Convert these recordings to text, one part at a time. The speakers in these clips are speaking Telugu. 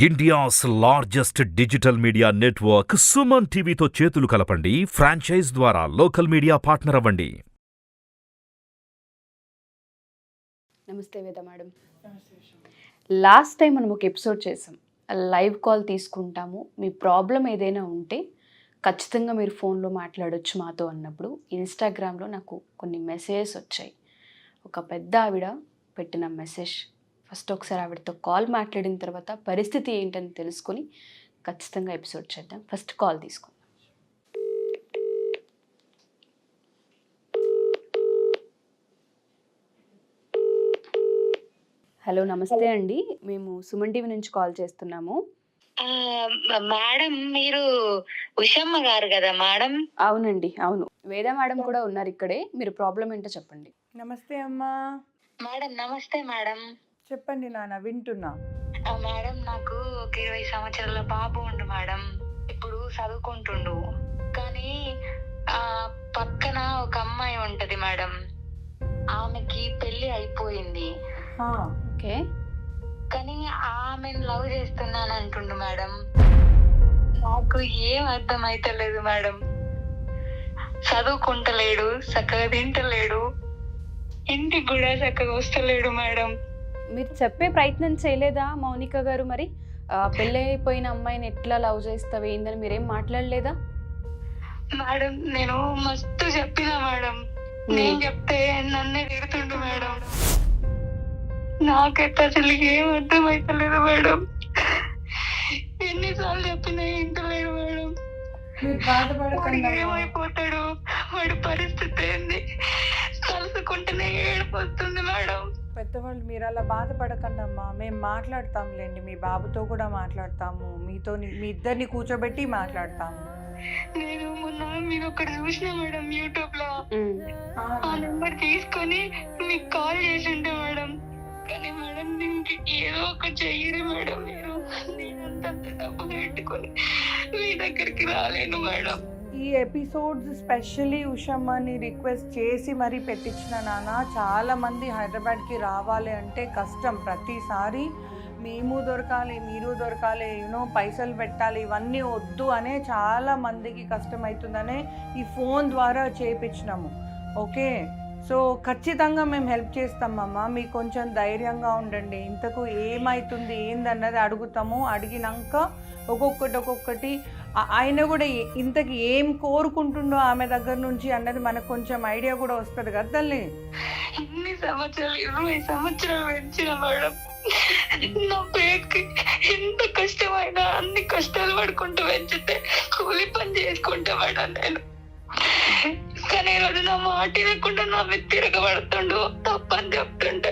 India's largest digital media network Suman టీవీతో చేతులు కలపండి. ఫ్రాంచైజ్ ద్వారా లోకల్ మీడియా పార్ట్నర్ అవ్వండి. నమస్తే వేద మేడం. లాస్ట్ టైం మనం ఒక ఎపిసోడ్ చేసాం. లైవ్ కాల్ తీసుకుంటాము. మీ ప్రాబ్లం ఏదైనా ఉంటే ఖచ్చితంగా మీరు ఫోన్లో మాట్లాడొచ్చు మాతో అన్నప్పుడు ఇన్స్టాగ్రామ్లో నాకు కొన్ని మెసేజెస్ వచ్చాయి. ఒక పెద్ద ఆవిడ పెట్టిన మెసేజ్ ఫస్ట్ ఒకసారి ఆవిడతో కాల్ మాట్లాడిన తర్వాత పరిస్థితి ఏంటని తెలుసుకొని ఖచ్చితంగా ఎపిసోడ్ చేద్దాం. ఫస్ట్ కాల్ తీసుకుందాం. హలో నమస్తే అండి. మేము సుమన్ టీవీ నుంచి కాల్ చేస్తున్నాము. మేడం మీరు ఉషమ్మ గారు కదా మేడం? అవునండి అవును. వేద మేడం కూడా ఉన్నారు ఇక్కడే. మీరు ప్రాబ్లం ఏంటో చెప్పండి. నమస్తే అమ్మా. మేడం నమస్తే మేడం. చెప్పండి నాన్న వింటున్నా. ఆ, మేడం నాకు ఒక ఇరవై సంవత్సరాల బాబు ఉండు మేడం. ఇప్పుడు చదువుకుంటుండు. కానీ ఆ పక్కన ఒక అమ్మాయి ఉంటది మేడం. ఆమెకి పెళ్ళి అయిపోయింది. ఓకే. కానీ ఆమెను లవ్ చేస్తున్నాను అంటుండు మేడం. నాకు ఏం అర్థం అయితలేదు మేడం. చదువుకుంటలేడు చక్కగా తింటలేడు. ఇంటికి కూడా చక్కగా వస్తలేడు మేడం. మీరు చెప్పే ప్రయత్నం చేయలేదా మౌనిక గారు మరి? ఆ, పెళ్ళైపోయిన అమ్మాయిని ఎట్లా లవ్ చేస్తావు? ఏందని మీరేం మాట్లాడలేదా? మేడం నేను మస్తు చెప్పిన మేడం. నేను చెప్తే నన్నే తిడుతుండు మేడం. నాకైతే అసలు ఏం అర్థం అయితలేదు మేడం. ఎన్నిసార్లు చెప్పినా ఇంటలేడు మేడం. ఏమైపోతాడు వాడి పరిస్థితి ఏంది? తలుసుకుంటేనే ఏడుపు వస్తుంది మేడం. పెద్దవాళ్ళు మీరు అలా బాధపడకండి అమ్మా మేము మాట్లాడతాంలేండి. మీ బాబుతో కూడా మాట్లాడతాము. మీతో మీ ఇద్దరిని కూర్చోబెట్టి మాట్లాడతాము. నేను మొన్న మీరు ఒకటి చూసిన మేడం యూట్యూబ్లో. ఆ, ఆ నెంబర్ తీసుకొని మీకు కాల్ చేసిండే మేడం. కానీ మేడం దీనికి ఏదో ఒక చెయ్యరు మేడం. మీరు నేనంత డబ్బు పెట్టుకొని మీ దగ్గరికి రాలేను మేడం. ఈ ఎపిసోడ్స్ స్పెషల్లీ ఉషమ్మని రిక్వెస్ట్ చేసి మరీ పెట్టించిన నాన్న చాలామంది హైదరాబాద్కి రావాలి అంటే కష్టం. ప్రతిసారి మేము దొరకాలి మీరు దొరకాలి యూనో పైసలు పెట్టాలి ఇవన్నీ వద్దు అనే చాలా మందికి కష్టం అవుతుందనే ఈ ఫోన్ ద్వారా చేయించినాము ఓకే? సో ఖచ్చితంగా మేము హెల్ప్ చేస్తామమ్మా మీకు కొంచెం ధైర్యంగా ఉండండి. ఇంతకు ఏమవుతుంది ఏందన్నది అడుగుతాము. అడిగినాక ఒక్కొక్కటి ఒక్కొక్కటి ఆయన కూడా ఇంతకు ఇంతకి ఏం కోరుకుంటుండో ఆమె దగ్గర నుంచి అన్నది మనకు కొంచెం ఐడియా కూడా వస్తుంది కదా తల్లి. ఇన్ని సంవత్సరాలు ఇరవై సంవత్సరాలు పెంచిన మేడం నా పేరుకి ఎంత కష్టమైనా అన్ని కష్టాలు పడుకుంటూ పెంచితే కూలి పని చేసుకుంటా మేడం నేను. కానీ ఈరోజు నా మాట వినకుండా నా మీద తిరగబడుతుండు. తప్పని చెప్తుంటే.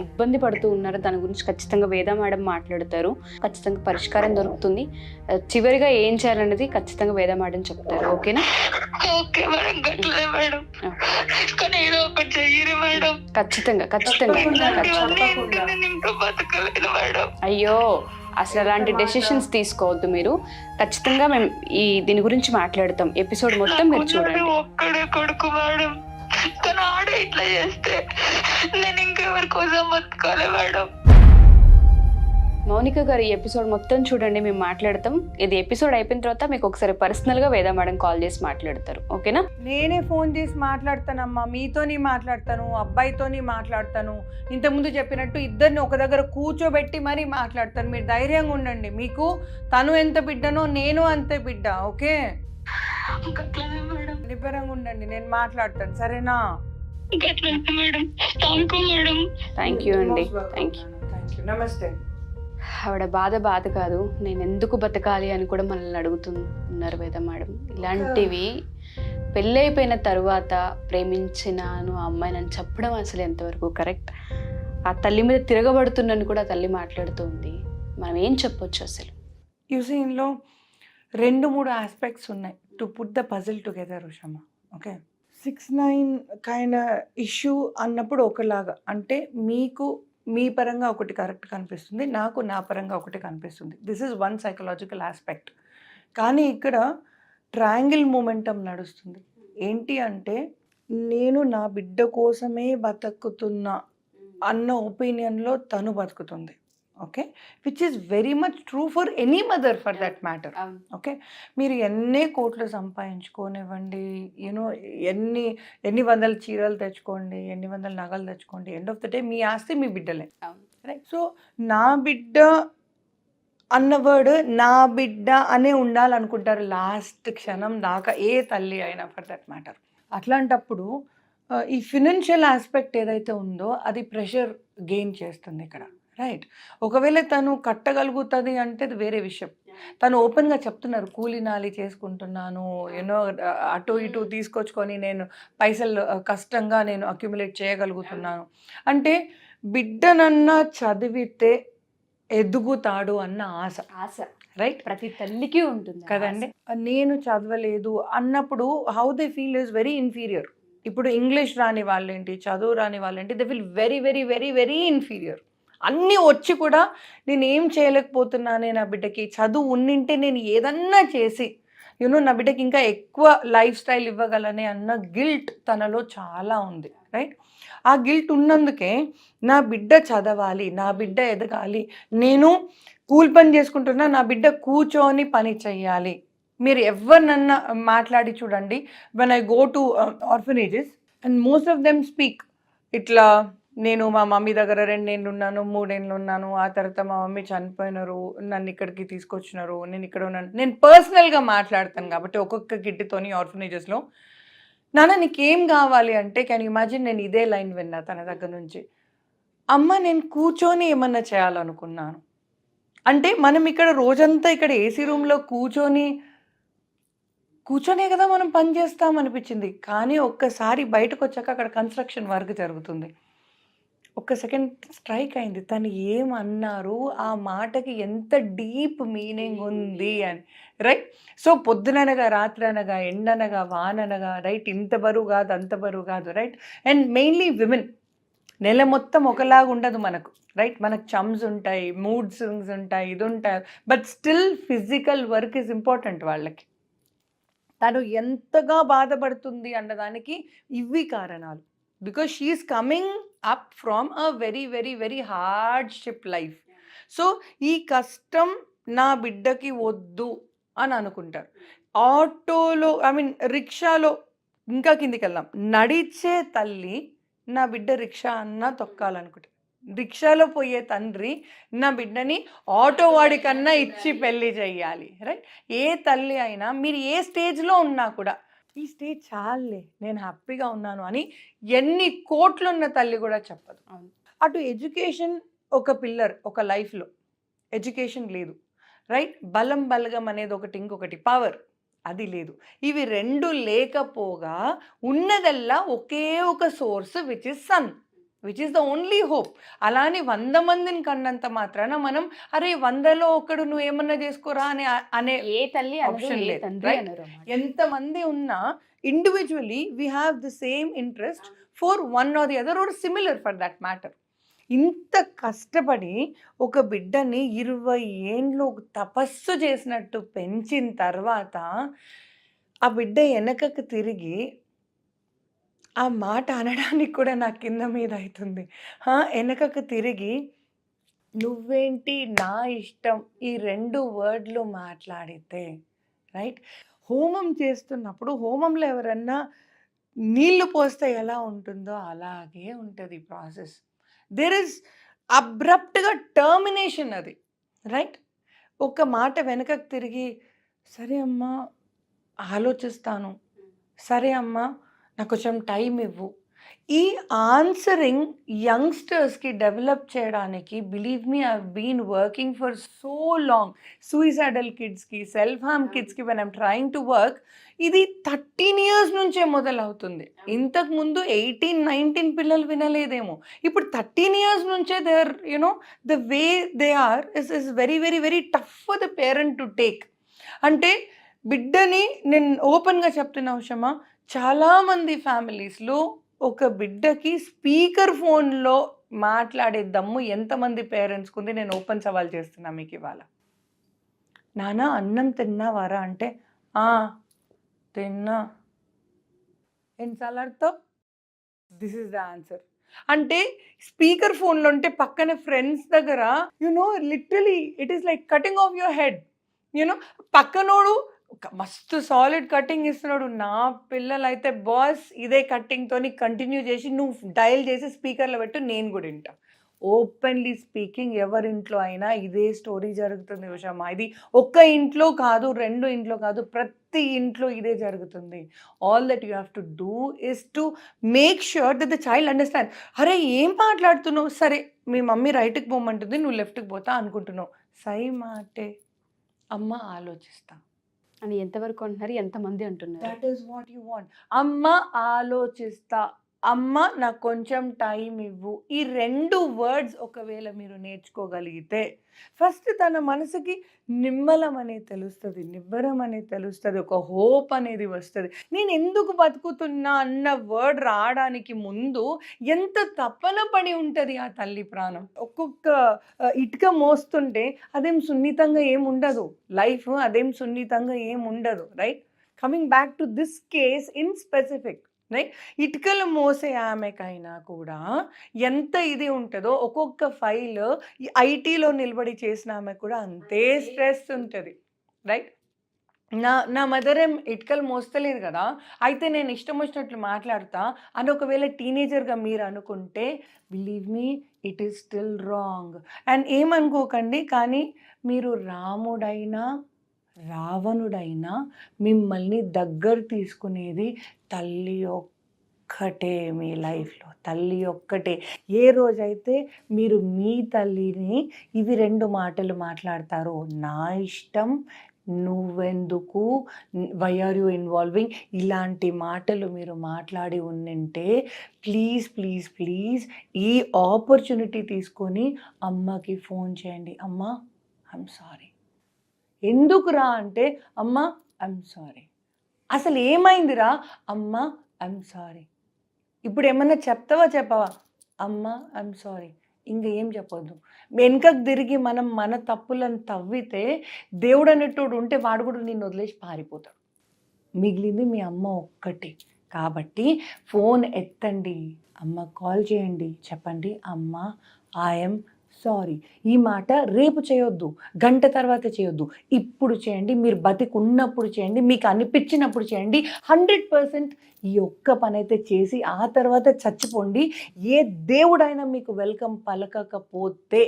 ఇబ్బంది పడుతూ ఉన్నారు. దాని గురించి ఖచ్చితంగా వేద మేడం మాట్లాడతారు. ఖచ్చితంగా పరిష్కారం దొరుకుతుంది. చివరిగా ఏం చేయాలనేది ఖచ్చితంగా వేద మేడం చెప్తారు. ఓకేనా? ఓకే మేడం గట్లే మేడం. కానీ ఏదో ఒకటి చెయ్యరు మేడం. ఖచ్చితంగా ఖచ్చితంగా. అయ్యో. అసలు అలాంటి డెసిషన్స్ తీసుకోవద్దు మీరు. ఖచ్చితంగా మేము ఈ దీని గురించి మాట్లాడతాం. ఎపిసోడ్ మొత్తం మీరు చూడండి. ఒక్కడే కొడుకు మేడం. కానీ ఆడే ఇట్లా చేస్తే నేను ఇంకెవరి కోసం బతకాలి మేడం. మౌనిక గారు ఈ ఎపిసోడ్ మొత్తం చూడండి మేము మాట్లాడతాం. ఇది ఎపిసోడ్ అయిపోయిన తర్వాత మీకు ఒకసారి పర్సనల్గా వేద మేడం కాల్ చేసి మాట్లాడతారు. ఓకేనా? నేనే ఫోన్ చేసి మాట్లాడతానమ్మా. మీతోని మాట్లాడతాను అబ్బాయితోని మాట్లాడతాను. ఇంతకుముందు చెప్పినట్టు ఇద్దరిని ఒక దగ్గర కూర్చోబెట్టి మరీ మాట్లాడతాను. మీరు ధైర్యంగా ఉండండి. మీకు తను ఎంత బిడ్డనో నేను అంతే బిడ్డ ఓకే? నిబ్బరంగా ఉండండి. నేను మాట్లాడతాను. సరేనా? Thank you madam. Thank you అండి. థ్యాంక్ యూ థ్యాంక్ యూ నమస్తే. ఆవిడ బాధ బాధ కాదు. నేను ఎందుకు బతకాలి అని కూడా మనల్ని అడుగుతున్నారు వేద మేడం. ఇలాంటివి పెళ్ళైపోయిన తర్వాత ప్రేమించినాను ఆ అమ్మాయి నన్ను చెప్పడం అసలు ఎంతవరకు కరెక్ట్? ఆ తల్లి మీద తిరగబడుతున్నాను కూడా ఆ తల్లి మాట్లాడుతుంది. మనం ఏం చెప్పొచ్చు అసలు? యూసీన్లో రెండు మూడు ఆస్పెక్ట్స్ ఉన్నాయి. To put the puzzle together Ushamma okay six nine కైన issue అన్నప్పుడు ఒకలాగా. అంటే మీకు మీ పరంగా ఒకటి కరెక్ట్ కనిపిస్తుంది నాకు నా పరంగా ఒకటి కనిపిస్తుంది. This is one psychological aspect కానీ ఇక్కడ ట్రయాంగిల్ మూమెంటం నడుస్తుంది. ఏంటి అంటే నేను నా బిడ్డ కోసమే బతుకుతున్నా అన్న ఒపీనియన్లో తను బతుకుతుంది. Okay? Which is very much true for any mother for that matter okay? మీరు ఎన్ని కోట్లు సంపాదించుకోనివ్వండి యూనో ఎన్ని ఎన్ని వందల చీరలు తెచ్చుకోండి ఎన్ని వందల నగలు తెచ్చుకోండి ఎండ్ ఆఫ్ ద డే మీ ఆస్తి మీ బిడ్డలే. రైట్ సో నా బిడ్డ అన్న వర్డ్ నా బిడ్డ అనే ఉండాలనుకుంటారు లాస్ట్ క్షణం దాకా ఏ తల్లి అయినా ఫర్ దట్ మ్యాటర్ అట్లాంటప్పుడు ఆ, ఈ ఫినాన్షియల్ ఆస్పెక్ట్ ఏదైతే ఉందో అది ప్రెషర్ గెయిన్ చేస్తుంది ఇక్కడ. రైట్ ఒకవేళ తను కట్టగలుగుతుంది అంటే వేరే విషయం. తను ఓపెన్గా చెప్తున్నారు కూలి నాలి చేసుకుంటున్నాను యూనో అటు ఇటు తీసుకొచ్చుకొని నేను పైసలు కష్టంగా నేను అక్యుములేట్ చేయగలుగుతున్నాను. అంటే బిడ్డనన్నా చదివితే ఎదుగుతాడు అన్న ఆశ. ఆశ. రైట్ ప్రతి తల్లికి ఉంటుంది కదండి. నేను చదవలేదు అన్నప్పుడు how they feel is very inferior ఇప్పుడు ఇంగ్లీష్ రాని వాళ్ళేంటి చదువు రాని వాళ్ళేంటి they feel very very very very inferior అన్నీ వచ్చి కూడా నేను ఏం చేయలేకపోతున్నానే నా బిడ్డకి. చదువు ఉన్నింటే నేను ఏదన్నా చేసి యూనో నా బిడ్డకి ఇంకా ఎక్కువ లైఫ్ స్టైల్ ఇవ్వగలనే అన్న గిల్ట్ తనలో చాలా ఉంది రైట్ ఆ గిల్ట్ ఉన్నందుకే నా బిడ్డ చదవాలి నా బిడ్డ ఎదగాలి. నేను కూల్ పని చేసుకుంటున్నా నా బిడ్డ కూర్చొని పని చెయ్యాలి. మీరు ఎవరినన్నా మాట్లాడి చూడండి. When I go to orphanages and most of them speak ఇట్లా నేను మా మమ్మీ దగ్గర రెండేళ్ళు ఉన్నాను మూడేళ్ళు ఉన్నాను ఆ తర్వాత మా మమ్మీ చనిపోయినారు నన్ను ఇక్కడికి తీసుకొచ్చినారు. నేను ఇక్కడ ఉన్నాను. నేను పర్సనల్గా మాట్లాడతాను కాబట్టి ఒక్కొక్క గిడ్డితోని ఆర్ఫనేజెస్లో. నాన్న నీకేం కావాలి అంటే క్యాన్ ఇమాజిన్ నేను ఇదే లైన్ విన్నా తన దగ్గర నుంచి. అమ్మ నేను కూర్చొని ఏమన్నా చేయాలనుకున్నాను. అంటే మనం ఇక్కడ రోజంతా ఇక్కడ ఏసీ రూమ్లో కూర్చొని కూర్చొనే కదా మనం పని చేస్తాం అనిపించింది. కానీ ఒక్కసారి బయటకు వచ్చాక అక్కడ కన్స్ట్రక్షన్ వర్క్ జరుగుతుంది. ఒక్క సెకండ్ స్ట్రైక్ అయింది. తను ఏమన్నారు? ఆ మాటకి ఎంత డీప్ మీనింగ్ ఉంది అని. రైట్? సో పొద్దుననగా రాత్రి అనగా ఎండనగా వాననగా రైట్? ఇంత బరువు కాదు అంత బరువు కాదు రైట్? And mainly women. నెల మొత్తం ఒకలాగా ఉండదు మనకు రైట్? మనకు చమ్స్ ఉంటాయి మూడ్ స్వింగ్స్ ఉంటాయి ఇది ఉంటాయి. But still physical work is important వాళ్ళకి. తను ఎంతగా బాధపడుతుంది అన్నదానికి ఇవి కారణాలు. Because she is coming up from a very very very hardship life so ఈ కష్టం నా బిడ్డకి వద్దు అని అనుకుంటారు. ఆటోలో ఐ మీన్ రిక్షాలో ఇంకా కిందికి వెళ్దాం నడిచే తల్లి నా బిడ్డ రిక్షా అన్నా తొక్కాలనుకుంటా రిక్షాలో పోయే తండ్రి నా బిడ్డని ఆటో వాడికన్నా ఇచ్చి పెళ్ళి చెయ్యాలి. రైట్? ఏ తల్లి అయినా మీరు ఏ స్టేజ్లో ఉన్నా కూడా ఈ స్టేజ్ చాలే నేను హ్యాపీగా ఉన్నాను అని ఎన్ని కోట్లు ఉన్న తల్లి కూడా చెప్పదు. అటు ఎడ్యుకేషన్ ఒక పిల్లర్ ఒక లైఫ్లో ఎడ్యుకేషన్ లేదు. రైట్? బలం బలగం అనేది ఒకటి ఇంకొకటి పవర్ అది లేదు. ఇవి రెండు లేకపోగా ఉన్నదల్లా ఒకే ఒక source which is sun which is the only hope అలానే వంద మందిని కన్నంత మాత్రాన మనం అరే వందలో ఒకడు నువ్వు ఏమన్నా చేసుకోరా అని అనే ఏ తల్లి ఏ లేదు. ఎంతమంది ఉన్నా individually we have the same interest for one or the other or similar for that matter ఇంత కష్టపడి ఒక బిడ్డని ఇరవై ఏండ్లు తపస్సు చేసినట్టు పెంచిన తర్వాత ఆ బిడ్డ వెనకకు తిరిగి ఆ మాట అనడానికి కూడా నా కింద మీద అవుతుంది. వెనకకు తిరిగి నువ్వేంటి నా ఇష్టం ఈ రెండు వర్డ్లు మాట్లాడితే రైట్? హోమం చేస్తున్నప్పుడు హోమంలో ఎవరన్నా నీళ్ళు పోస్తే ఎలా ఉంటుందో అలాగే ఉంటుంది ప్రాసెస్. దెర్ ఇస్ అబ్రప్ట్గా టర్మినేషన్ అది రైట్? ఒక మాట వెనకకు తిరిగి సరే అమ్మా ఆలోచిస్తాను. సరే అమ్మా నాకు కొంచెం టైం ఇవ్వు. ఈ ఆన్సరింగ్ యంగ్స్టర్స్కి డెవలప్ చేయడానికి believe me I been working for so long. Suicidal కిడ్స్కి సెల్ఫ్ హార్మ్ కిడ్స్కి when I'm trying to work ఇది థర్టీన్ ఇయర్స్ నుంచే మొదలవుతుంది. ఇంతకు ముందు ఎయిటీన్ నైన్టీన్ పిల్లలు వినలేదేమో. ఇప్పుడు థర్టీన్ ఇయర్స్ నుంచే they are you know the way they are is is very very very tough for the parent to take అంటే బిడ్డని నేను ఓపెన్గా చెప్తున్నా ఉషమా చాలామంది ఫ్యామిలీస్లో ఒక బిడ్డకి స్పీకర్ ఫోన్లో మాట్లాడే దమ్ము ఎంతమంది పేరెంట్స్కి ఉంది? నేను ఓపెన్ సవాల్ చేస్తున్నా మీకు ఇవాళ. నానా అన్నం తిన్నావారా అంటే తిన్నా. ఎన్నిసార్లు అడుగుతావు? దిస్ ఇస్ ద ఆన్సర్ అంటే స్పీకర్ ఫోన్లో ఉంటే పక్కన ఫ్రెండ్స్ దగ్గర you know literally it is like cutting off your head you know పక్కనోడు మస్తు సాలిడ్ కటింగ్ ఇస్తున్నాడు. నా పిల్లలు అయితే బాస్ ఇదే కటింగ్తోని కంటిన్యూ చేసి నువ్వు డయల్ చేసి స్పీకర్లో పెట్టు నేను కూడా వింటా. ఓపెన్లీ స్పీకింగ్ ఎవరింట్లో అయినా ఇదే స్టోరీ జరుగుతుంది ఉషమ్మ ఇది ఒక్క ఇంట్లో కాదు రెండు ఇంట్లో కాదు ప్రతి ఇంట్లో ఇదే జరుగుతుంది. All that you have to do is to make sure that the child understand అరే ఏం మాట్లాడుతున్నావు? సరే మీ మమ్మీ రైట్కి పోమంటుంది నువ్వు లెఫ్ట్కి పోతా అనుకుంటున్నావు. సై మాటే అమ్మ ఆలోచిస్తాను అని ఎంతవరకు అంటున్నారు? ఎంతమంది అంటున్నారు? That is what you want అమ్మ ఆలోచిస్తా. అమ్మ నాకు కొంచెం టైం ఇవ్వు. ఈ రెండు వర్డ్స్ ఒకవేళ మీరు నేర్చుకోగలిగితే ఫస్ట్ తన మనసుకి నిమ్మలం అనేది తెలుస్తుంది నిబ్బరం అనేది తెలుస్తుంది ఒక హోప్ అనేది వస్తుంది. నేను ఎందుకు బతుకుతున్నా అన్న వర్డ్ రావడానికి ముందు ఎంత తపన పడి ఉంటుంది ఆ తల్లి ప్రాణం? ఒక్కొక్క ఇటుక మోస్తుంటే అదేం సున్నితంగా ఏం ఉండదు. లైఫ్ అదేం సున్నితంగా ఏం ఉండదు right? Coming back to this case in specific right? ఇటుకలు మోసే ఆమెకైనా కూడా ఎంత ఇది ఉంటుందో ఒక్కొక్క ఫైల్ ఐటీలో నిలబడి చేసిన ఆమె కూడా అంతే స్ట్రెస్ ఉంటుంది. రైట్? నా నా మదర్ ఏం ఇటుకలు మోస్తలేదు కదా అయితే నేను ఇష్టం వచ్చినట్లు మాట్లాడతా అని ఒకవేళ టీనేజర్గా మీరు అనుకుంటే believe me it is still wrong. And ఏమనుకోకండి కానీ మీరు రాముడైనా రావణుడైనా మిమ్మల్ని దగ్గర తీసుకునేది తల్లి ఒక్కటే మీ లైఫ్లో తల్లి ఒక్కటే. ఏ రోజైతే మీరు మీ తల్లిని ఇవి రెండు మాటలు మాట్లాడతారో నా ఇష్టం నువ్వెందుకు వై ఆర్ యూ ఇన్వాల్వింగ్ ఇలాంటి మాటలు మీరు మాట్లాడి ఉండింటే ప్లీజ్ ప్లీజ్ ప్లీజ్ ఈ ఆపర్చునిటీ తీసుకొని అమ్మకి ఫోన్ చేయండి. అమ్మ ఐఎమ్ సారీ. ఎందుకురా అంటే అమ్మ ఐఎమ్ సారీ అసలు ఏమైందిరా? అమ్మ ఐఎమ్ సారీ ఇప్పుడు ఏమన్నా చెప్తావా చెప్పవా? అమ్మ ఐఎమ్ సారీ ఇంకా ఏం చెప్పొద్దు. వెనుకకు తిరిగి మనం మన తప్పులను తవ్వితే దేవుడు అనేటోడు ఉంటే వాడు కూడా నిన్ను వదిలేసి పారిపోతాడు. మిగిలింది మీ అమ్మ ఒక్కటే. కాబట్టి ఫోన్ ఎత్తండి. అమ్మ కాల్ చేయండి. చెప్పండి. అమ్మ ఐఎమ్ సారీ ఈ మాట రేపు చేయొద్దు గంట తర్వాత చేయొద్దు. ఇప్పుడు చేయండి మీరు బతికి ఉన్నప్పుడు చేయండి మీకు అనిపించినప్పుడు చేయండి. హండ్రెడ్ పర్సెంట్ ఈ ఒక్క పని అయితే చేసి ఆ తర్వాత చచ్చిపోండి. ఏ దేవుడైనా మీకు వెల్కమ్ పలకకపోతే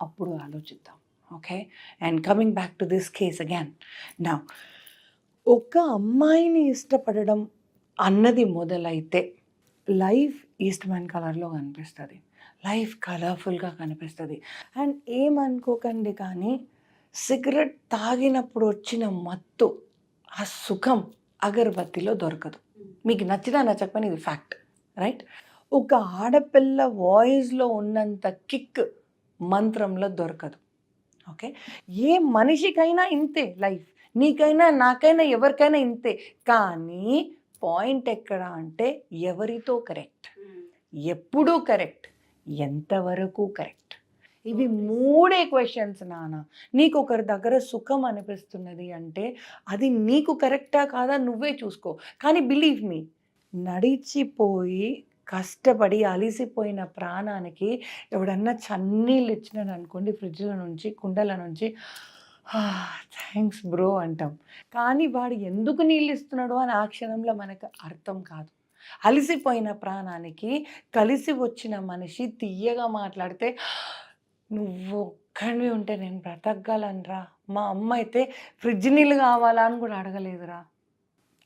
అప్పుడు ఆలోచిద్దాం okay? And coming back to this case again. నా ఒక అమ్మాయిని ఇష్టపడడం అన్నది మొదలైతే లైఫ్ ఈస్ట్ మ్యాన్ కలర్లో కనిపిస్తుంది. లైఫ్ కలర్ఫుల్గా కనిపిస్తుంది. అండ్ ఏమనుకోకండి కానీ సిగరెట్ తాగినప్పుడు వచ్చిన మత్తు ఆ సుఖం అగరబత్తిలో దొరకదు. మీకు నచ్చినా నచ్చకపోయినా ఇది ఫ్యాక్ట్ రైట్? ఒక ఆడపిల్ల వాయిస్లో ఉన్నంత కిక్ మంత్రంలో దొరకదు. ఓకే? ఏ మనిషికైనా ఇంతే లైఫ్. నీకైనా నాకైనా ఎవరికైనా ఇంతే. కానీ పాయింట్ ఎక్కడ అంటే ఎవరితో కరెక్ట్? ఎప్పుడూ కరెక్ట్. ఎంతవరకు కరెక్ట్? ఇవి మూడే క్వశ్చన్స్ నాన్న నీకు ఒకరి దగ్గర సుఖం అనిపిస్తున్నది అంటే అది నీకు కరెక్టా కాదా నువ్వే చూసుకో. కానీ బిలీవ్ మీ నడిచిపోయి కష్టపడి అలిసిపోయిన ప్రాణానికి ఎవడన్నా చన్నీళ్ళు ఇచ్చినాడు అనుకోండి ఫ్రిడ్జ్ల నుంచి కుండల నుంచి థ్యాంక్స్ బ్రో అంటాం. కానీ వాడు ఎందుకు నీళ్ళు ఇస్తున్నాడు అని ఆ క్షణంలో మనకు అర్థం కాదు. అలసిపోయిన ప్రాణానికి కలిసి వచ్చిన మనిషి తీయగా మాట్లాడితే నువ్వు ఒక్కడివి ఉంటే నేను బ్రతకగలనురా. మా అమ్మ అయితే ఫ్రిడ్జ్ నీళ్ళు కావాలా? అని కూడా అడగలేదురా.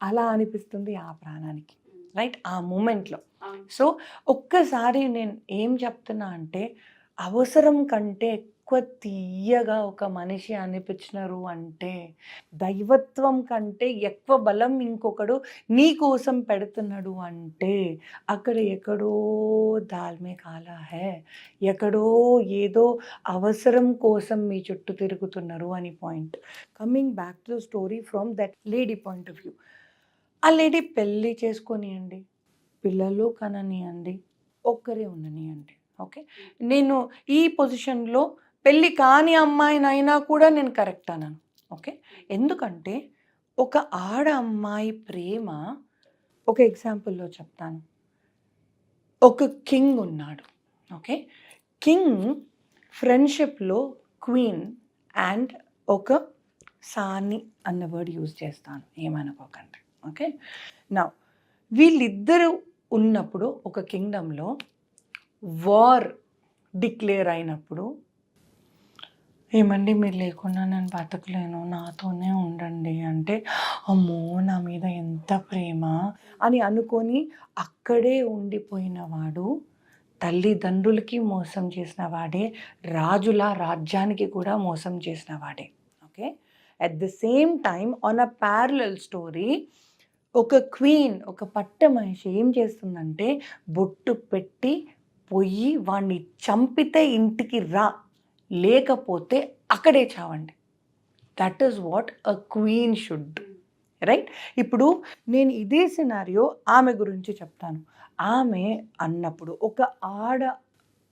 అలా అనిపిస్తుంది ఆ ప్రాణానికి. రైట్? ఆ మూమెంట్లో. సో ఒక్కసారి నేను ఏం చెప్తున్నా అంటే అవసరం కంటే ఎక్కువ తీయగా ఒక మనిషి అనిపించినారు అంటే దైవత్వం కంటే ఎక్కువ బలం ఇంకొకడు నీ కోసం పెడుతున్నాడు అంటే అక్కడ ఎక్కడో దాల్మే కాలా హే ఎక్కడో ఏదో అవసరం కోసం మీ చుట్టూ తిరుగుతున్నారు అని point coming back to story from that lady point of view ఆ లేడీ పెళ్ళి చేసుకొనియండి. పిల్లలు కననియండి. ఒక్కరే ఉండనియండి. ఓకే నేను ఈ పొజిషన్లో పెళ్ళి కాని అమ్మాయినైనా కూడా నేను కరెక్ట్ అన్నాను ఓకే? ఎందుకంటే ఒక ఆడ అమ్మాయి ప్రేమ ఒక ఎగ్జాంపుల్లో చెప్తాను. ఒక కింగ్ ఉన్నాడు. ఓకే? కింగ్ ఫ్రెండ్షిప్లో క్వీన్ అండ్ ఒక సాని అన్న వర్డ్ యూజ్ చేస్తాను. ఏమనుకోకండి. ఓకే? నా వీళ్ళిద్దరూ ఉన్నప్పుడు ఒక కింగ్డంలో వార్ డిక్లేర్ అయినప్పుడు ఏమండి? మీరు లేకుండా నేను బతకలేను. నాతోనే ఉండండి. అంటే అమ్మో నా మీద ఎంత ప్రేమ అని అనుకొని అక్కడే ఉండిపోయిన వాడు తల్లిదండ్రులకి మోసం చేసిన వాడే రాజుల రాజ్యానికి కూడా మోసం చేసిన వాడే. Okay? At the same time on a parallel story ఒక క్వీన్ ఒక పట్ట మనిషి ఏం చేస్తుందంటే బొట్టు పెట్టి పోయి వాణ్ణి చంపితే ఇంటికి రా. లేకపోతే అక్కడే చావండి. That is what a queen should right ఇప్పుడు నేను ఇదే సినారియో ఆమె గురించి చెప్తాను. ఆమె అన్నప్పుడు ఒక ఆడ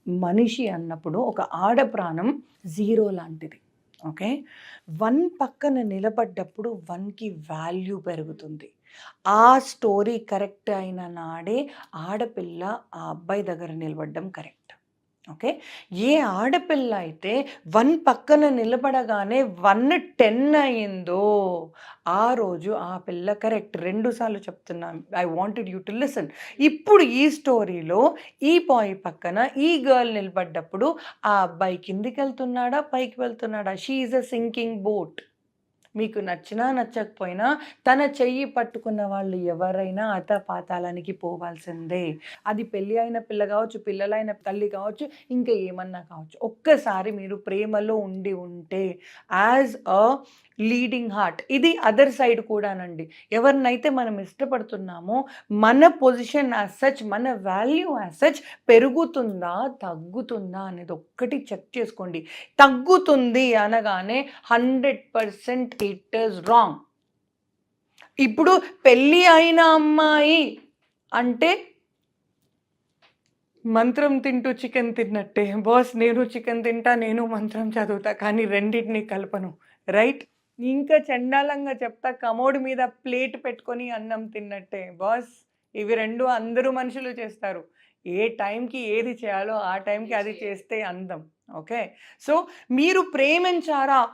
మనిషి అన్నప్పుడు ఒక ఆడ ప్రాణం జీరో లాంటిది. ఓకే? వన్ పక్కన నిలబడ్డప్పుడు వన్కి వాల్యూ పెరుగుతుంది. ఆ స్టోరీ కరెక్ట్ అయిన నాడే ఆడపిల్ల ఆ అబ్బాయి దగ్గర నిలబడడం కరెక్ట్ ఓకే? ఏ ఆడపిల్ల అయితే వన్ పక్కన నిలబడగానే వన్ టెన్ అయిందో ఆ రోజు ఆ పిల్ల కరెక్ట్ రెండు సార్లు చెప్తున్నాను I wanted you to listen. ఇప్పుడు ఈ స్టోరీలో ఈ బాయ్ పక్కన ఈ గర్ల్ నిలబడ్డప్పుడు ఆ అబ్బాయి కిందికి వెళ్తున్నాడా పైకి వెళ్తున్నాడా? She is a sinking boat. మీకు నచ్చినా నచ్చకపోయినా తన చెయ్యి పట్టుకున్న వాళ్ళు ఎవరైనా అత పాతాళానికి పోవాల్సిందే. అది పెళ్ళి అయిన పిల్ల కావచ్చు పిల్లలైన తల్లి కావచ్చు ఇంకా ఏమన్నా కావచ్చు. ఒక్కసారి మీరు ప్రేమలో ఉండి ఉంటే యాజ్ అ లీడింగ్ హార్ట్ ఇది అదర్ సైడ్ కూడానండి. ఎవరినైతే మనం ఇష్టపడుతున్నామో మన పొజిషన్ యాజ్ సచ్ మన వాల్యూ యాజ్ సచ్ పెరుగుతుందా తగ్గుతుందా అనేది ఒక్కటి చెక్ చేసుకోండి. తగ్గుతుంది అనగానే hundred percent it is wrong ఇప్పుడు పెళ్ళి అయిన అమ్మాయి అంటే మంత్రం తింటూ చికెన్ తిన్నట్టే. బాస్ నేను చికెన్ తింటా నేను మంత్రం చదువుతా కానీ రెండింటిని కలపను. రైట్? ఇంకా చండాలంగా చెప్తా కమోడ్ మీద ప్లేట్ పెట్టుకొని అన్నం తిన్నట్టే. బాస్ ఇవి రెండు అందరూ మనుషులు చేస్తారు. ఏ టైంకి ఏది చేయాలో ఆ టైంకి అది చేస్తే అందం. ఓకే? సో మీరు ప్రేమించారా?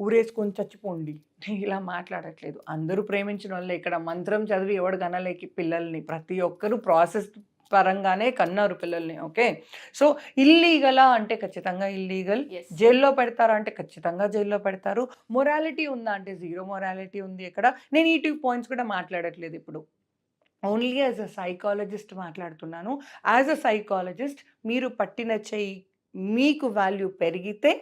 ఊరేసుకొని చచ్చిపోండి. ఇలా మాట్లాడట్లేదు. అందరూ ప్రేమించిన వాళ్ళే. ఇక్కడ మంత్రం చదివి ఎవడు కనలేకి పిల్లల్ని. ప్రతి ఒక్కరూ ప్రాసెస్ పరంగానే కన్నారు పిల్లల్ని. ఓకే? సో ఇల్లీగలా అంటే ఖచ్చితంగా ఇల్లీగల్. జైల్లో పెడతారా అంటే ఖచ్చితంగా జైల్లో పెడతారు. మొరాలిటీ ఉందా అంటే జీరో మొరాలిటీ ఉంది ఇక్కడ. నేను ఈ టూ పాయింట్స్ కూడా మాట్లాడట్లేదు ఇప్పుడు. ఓన్లీ యాజ్ అ సైకాలజిస్ట్ మాట్లాడుతున్నాను. యాజ్ అ సైకాలజిస్ట్ మీరు పట్టిన చెయ్యి మీకు వాల్యూ పెరిగితే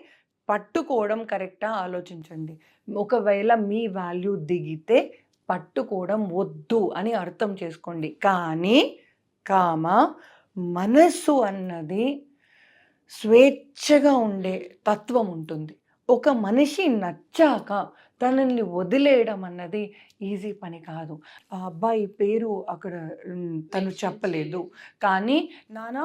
పట్టుకోవడం కరెక్టా? ఆలోచించండి. ఒకవేళ మీ వాల్యూ దిగితే పట్టుకోవడం వద్దు అని అర్థం చేసుకోండి. కానీ కామ మనస్సు అన్నది స్వేచ్ఛగా ఉండే తత్వం ఉంటుంది. ఒక మనిషి నచ్చాక తనని వదిలేయడం అన్నది ఈజీ పని కాదు. ఆ అబ్బాయి పేరు అక్కడ తను చెప్పలేదు. కానీ నానా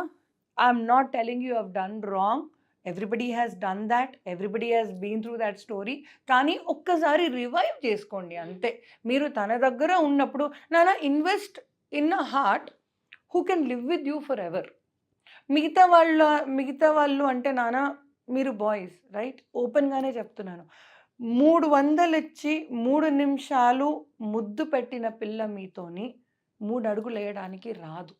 I'm not telling you have done wrong everybody has done that everybody has been through that story కానీ ఒక్కసారి రివైవ్ చేసుకోండి అంతే. మీరు తన దగ్గర ఉన్నప్పుడు నానా invest in a heart who can live with you forever మిగతా వాళ్ళ మిగతా వాళ్ళు అంటే నాన్న మీరు బాయ్స్ రైట్ ఓపెన్గానే చెప్తున్నాను. మూడు వందలు ఇచ్చి మూడు నిమిషాలు ముద్దు పెట్టిన పిల్ల మీతోని మూడు అడుగులు వేయడానికి రాదు.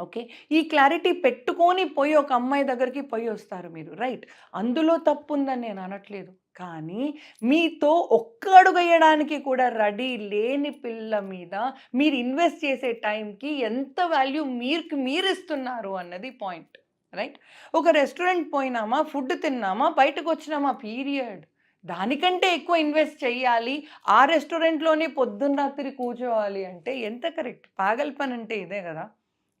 ఓకే? ఈ క్లారిటీ పెట్టుకొని పోయి ఒక అమ్మాయి దగ్గరికి పోయి వస్తారు మీరు. రైట్. అందులో తప్పు ఉందని నేను అనట్లేదు. కానీ మీతో ఒక్క అడుగు వేయడానికి కూడా రెడీ లేని పిల్ల మీద మీరు ఇన్వెస్ట్ చేసే టైంకి ఎంత వాల్యూ మీరు మీరు ఇస్తున్నారు అన్నది పాయింట్. రైట్? ఒక రెస్టారెంట్ పోయినామా ఫుడ్ తిన్నామా బయటకు వచ్చినామా పీరియడ్? దానికంటే ఎక్కువ ఇన్వెస్ట్ చేయాలి ఆ రెస్టారెంట్లోనే పొద్దున్న రాత్రి కూర్చోవాలి అంటే ఎంత కరెక్ట్? పాగల్ పని అంటే ఇదే కదా.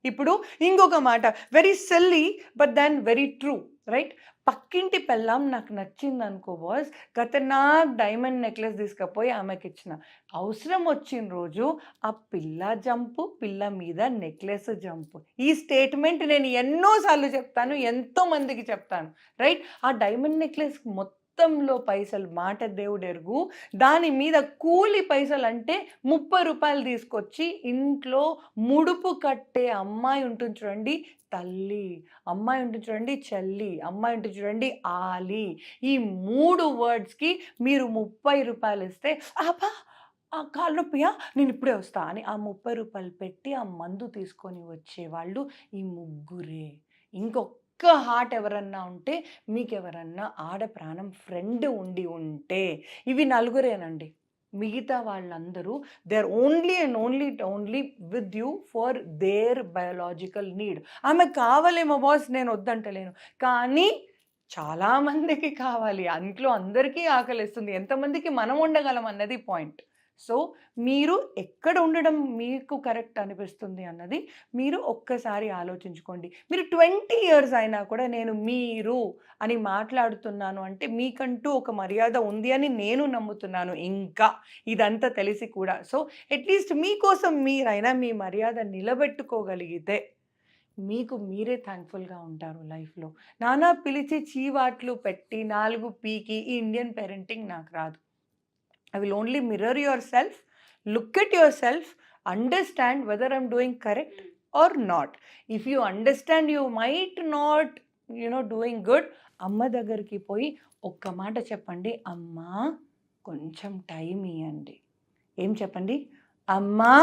ఇప్పుడు ఇంకొక మాట very silly but then very true right పక్కింటి పెళ్ళాం నాకు నచ్చింది అనుకో బాస్ గత నా డైమండ్ నెక్లెస్ తీసుకపోయి ఆమెకి ఇచ్చిన అవసరం వచ్చిన రోజు ఆ పిల్ల జంపు పిల్ల మీద నెక్లెస్ జంపు. ఈ స్టేట్మెంట్ నేను ఎన్నోసార్లు చెప్తాను ఎంతోమందికి చెప్తాను రైట్ ఆ డైమండ్ నెక్లెస్ మొత్తం మొత్తంలో పైసలు మాట దేవుడు ఎరుగు దాని మీద కూలి పైసలు అంటే ముప్పై రూపాయలు తీసుకొచ్చి ఇంట్లో ముడుపు కట్టే అమ్మాయి ఉంటుంది చూడండి తల్లి. అమ్మాయి ఉంటుంది చూడండి చెల్లి. అమ్మాయి ఉంటుంది చూడండి ఆలి. ఈ మూడు వర్డ్స్కి మీరు ముప్పై రూపాయలు ఇస్తే ఆపా ఆ కాలు నొప్పియా నేను ఇప్పుడే వస్తా అని ఆ ముప్పై రూపాయలు పెట్టి ఆ మందు తీసుకొని వచ్చేవాళ్ళు ఈ ముగ్గురే. ఇంకొక హార్ట్ ఎవరన్నా ఉంటే మీకు ఎవరన్నా ఆడ ప్రాణం ఫ్రెండ్ ఉండి ఉంటే ఇవి నలుగురేనండి. మిగతా వాళ్ళందరూ they are only and only only with you for their biological need. ఆమె కావాలేమో బాస్ నేను వద్దంటలేను. కానీ చాలామందికి కావాలి. అంట్లో అందరికీ ఆకలిస్తుంది. ఎంతమందికి మనం ఉండగలం అన్నది పాయింట్. సో మీరు ఎక్కడ ఉండడం మీకు కరెక్ట్ అనిపిస్తుంది అన్నది మీరు ఒక్కసారి ఆలోచించుకోండి. మీరు ట్వంటీ ఇయర్స్ అయినా కూడా నేను మీరు అని మాట్లాడుతున్నాను అంటే మీకంటూ ఒక మర్యాద ఉంది అని నేను నమ్ముతున్నాను ఇంకా. ఇదంతా తెలిసి కూడా. సో అట్లీస్ట్ మీకోసం మీరైనా మీ మర్యాద నిలబెట్టుకోగలిగితే మీకు మీరే థ్యాంక్ఫుల్గా ఉంటారు లైఫ్లో. నానా పిలిచి చీవాట్లు పెట్టి నాలుగు పీకి ఈ ఇండియన్ పేరెంటింగ్ నాకు రాదు. I will only mirror yourself look at yourself understand whether I'm doing correct or not if you understand you might not you know doing good అమ్మ దగ్గరికి పోయి ఒక్క మాట చెప్పండి. అమ్మా కొంచెం టైం ఇవ్వండి ఏం చెప్పండి? అమ్మా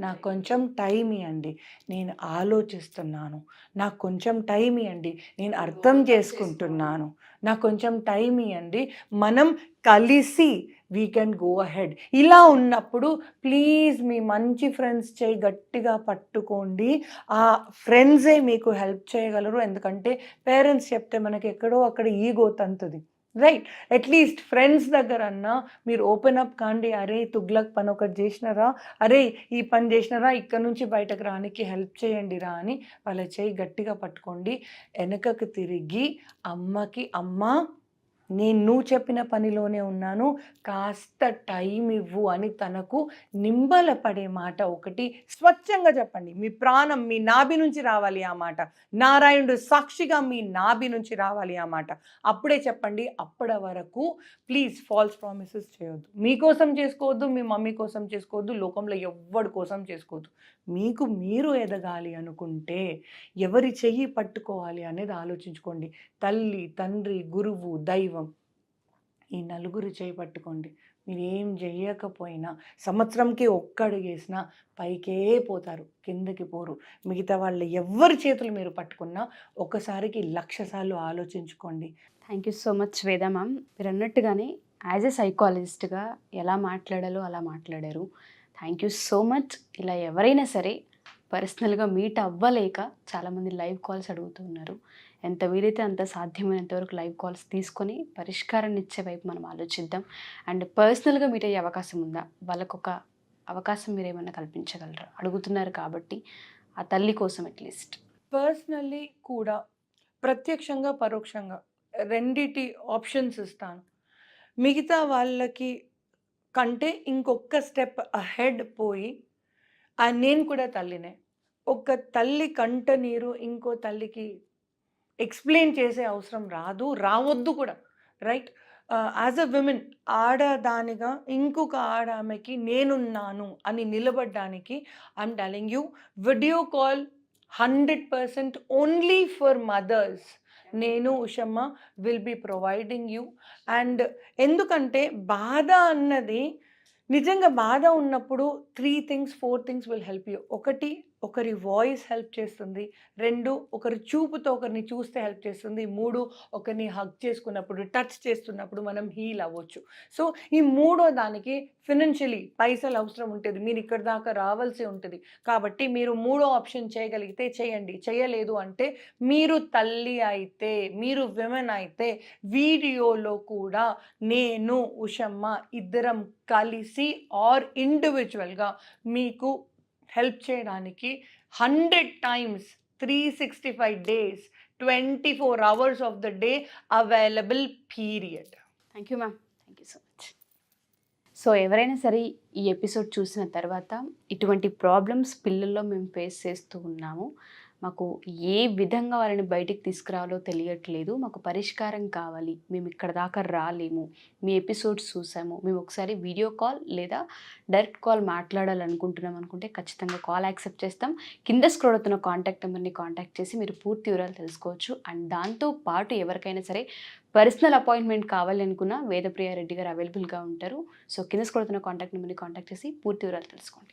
నాకు కొంచెం టైం ఇవ్వండి నేను ఆలోచిస్తున్నాను. నాకు కొంచెం టైం ఇవ్వండి నేను అర్థం చేసుకుంటున్నాను. నాకు కొంచెం టైం ఇవ్వండి మనం కలిసి వీ కెన్ గో అహెడ్ ఇలా ఉన్నప్పుడు ప్లీజ్ మీ మంచి ఫ్రెండ్స్ చేయి గట్టిగా పట్టుకోండి. ఆ ఫ్రెండ్సే మీకు హెల్ప్ చేయగలరు. ఎందుకంటే పేరెంట్స్ చెప్తే మనకి ఎక్కడో అక్కడ ఈగో తంతుంది. రైట్ అట్లీస్ట్ ఫ్రెండ్స్ దగ్గర అన్నా మీరు ఓపెన్ అప్ కాండి. అరే తుగ్లక్ పని ఒకటి చేసినారా? అరే ఈ పని చేసినారా? ఇక్కడ నుంచి బయటకు రానికి హెల్ప్ చేయండి రా అని వాళ్ళ చేయి గట్టిగా పట్టుకోండి. వెనకకు తిరిగి అమ్మకి అమ్మ నేను నువ్వు చెప్పిన పనిలోనే ఉన్నాను. కాస్త టైం ఇవ్వు అని తనకు నింబల పడే మాట ఒకటి స్వచ్ఛంగా చెప్పండి. మీ ప్రాణం మీ నాభి నుంచి రావాలి ఆ మాట. నారాయణుడు సాక్షిగా మీ నాభి నుంచి రావాలి ఆ మాట. అప్పుడే చెప్పండి అప్పటి వరకు ప్లీజ్ ఫాల్స్ ప్రామిసెస్ చేయొద్దు. మీకోసం చేసుకోవద్దు మీ మమ్మీ కోసం చేసుకోవద్దు లోకంలో ఎవ్వడి కోసం చేసుకోవద్దు. మీకు మీరు ఎదగాలి అనుకుంటే ఎవరి చెయ్యి పట్టుకోవాలి అనేది ఆలోచించుకోండి. తల్లి తండ్రి గురువు దైవం ఈ నలుగురు చేయి పట్టుకోండి. మీరు ఏం చేయకపోయినా సంవత్సరంకి ఒక్కడుగేసినా పైకే పోతారు కిందకి పోరు. మిగతా వాళ్ళు ఎవరి చేతులు మీరు పట్టుకున్నా ఒకసారికి లక్ష సార్లు ఆలోచించుకోండి. Thank you so much Veda ma'am. మీరు అన్నట్టుగానే యాజ్ ఎ సైకాలజిస్ట్గా ఎలా మాట్లాడాలో అలా మాట్లాడారు. Thank you so much. ఇలా ఎవరైనా సరే పర్సనల్గా మీట్ అవ్వలేక చాలామంది లైవ్ కాల్స్ అడుగుతున్నారు ఎంత వీలైతే అంత సాధ్యమైనంత వరకు లైవ్ కాల్స్ తీసుకొని పరిష్కారాన్ని ఇచ్చే వైపు మనం ఆలోచిద్దాం. అండ్ పర్సనల్గా మీట్ అయ్యే అవకాశం ఉందా? వాళ్ళకు ఒక అవకాశం మీరు ఏమైనా కల్పించగలరా? అడుగుతున్నారు కాబట్టి ఆ తల్లి కోసం అట్లీస్ట్ పర్సనల్లీ కూడా ప్రత్యక్షంగా పరోక్షంగా రెండిటి ఆప్షన్స్ ఇస్తాను. మిగతా వాళ్ళకి కంటే ఇంకొక స్టెప్ అహెడ్ పోయి ఆ నేను కూడా తల్లినే. ఒక తల్లి కంట నీరు ఇంకో తల్లికి ఎక్స్ప్లెయిన్ చేసే అవసరం రాదు రావద్దు కూడా. రైట్? యాజ్ అ విమెన్ ఆడదానిగా ఇంకొక ఆడ ఆమెకి నేనున్నాను అని నిలబడడానికి I'm telling you video call hundred percent only for mothers. నేను Ushamma will be providing you. And ఎందుకంటే బాధ అన్నది నిజంగా బాధ ఉన్నప్పుడు three things four things will help you ఒకటి ఒకరి వాయిస్ హెల్ప్ చేస్తుంది. రెండు ఒకరి చూపుతో ఒకరిని చూస్తే హెల్ప్ చేస్తుంది. మూడు ఒకరిని హగ్ చేసుకున్నప్పుడు టచ్ చేస్తున్నప్పుడు మనం హీల్ అవ్వచ్చు. సో ఈ మూడో దానికి ఫినాన్షియలీ పైసలు అవసరం ఉంటుంది. మీరు ఇక్కడ దాకా రావాల్సి ఉంటుంది. కాబట్టి మీరు మూడో ఆప్షన్ చేయగలిగితే చేయండి. చేయలేదు అంటే మీరు తల్లి అయితే మీరు విమెన్ అయితే వీడియోలో కూడా నేను ఉషమ్మ ఇద్దరం కలిసి ఆర్ ఇండివిజువల్గా మీకు హెల్ప్ చేయడానికి hundred times three sixty five days twenty four hours of the day available period thank you ma'am thank you so much so ఎవరైనా సరే ఈ ఎపిసోడ్ చూసిన తర్వాత ఇటువంటి ప్రాబ్లమ్స్ పిల్లల్లో మేము ఫేస్ చేస్తూ ఉన్నాము. మాకు ఏ విధంగా వారిని బయటికి తీసుకురావాలో తెలియట్లేదు. మాకు పరిష్కారం కావాలి. మేము ఇక్కడ దాకా రాలేము. మీ ఎపిసోడ్స్ చూసాము. మేము ఒకసారి వీడియో కాల్ లేదా డైరెక్ట్ కాల్ మాట్లాడాలనుకుంటున్నాం అనుకుంటే ఖచ్చితంగా కాల్ యాక్సెప్ట్ చేస్తాం. కింద స్క్రోల్ అవుతున్న కాంటాక్ట్ నెంబర్ని కాంటాక్ట్ చేసి మీరు పూర్తి వివరాలు తెలుసుకోవచ్చు. అండ్ దాంతో పాటు ఎవరికైనా సరే పర్సనల్ అపాయింట్మెంట్ కావాలి అనుకున్న వేదప్రియ రెడ్డి గారు అవైలబుల్గా ఉంటారు. సో కింద స్క్రోల్ అవుతున్న కాంటాక్ట్ నెంబర్ని కాంటాక్ట్ చేసి పూర్తి వివరాలు తెలుసుకోండి.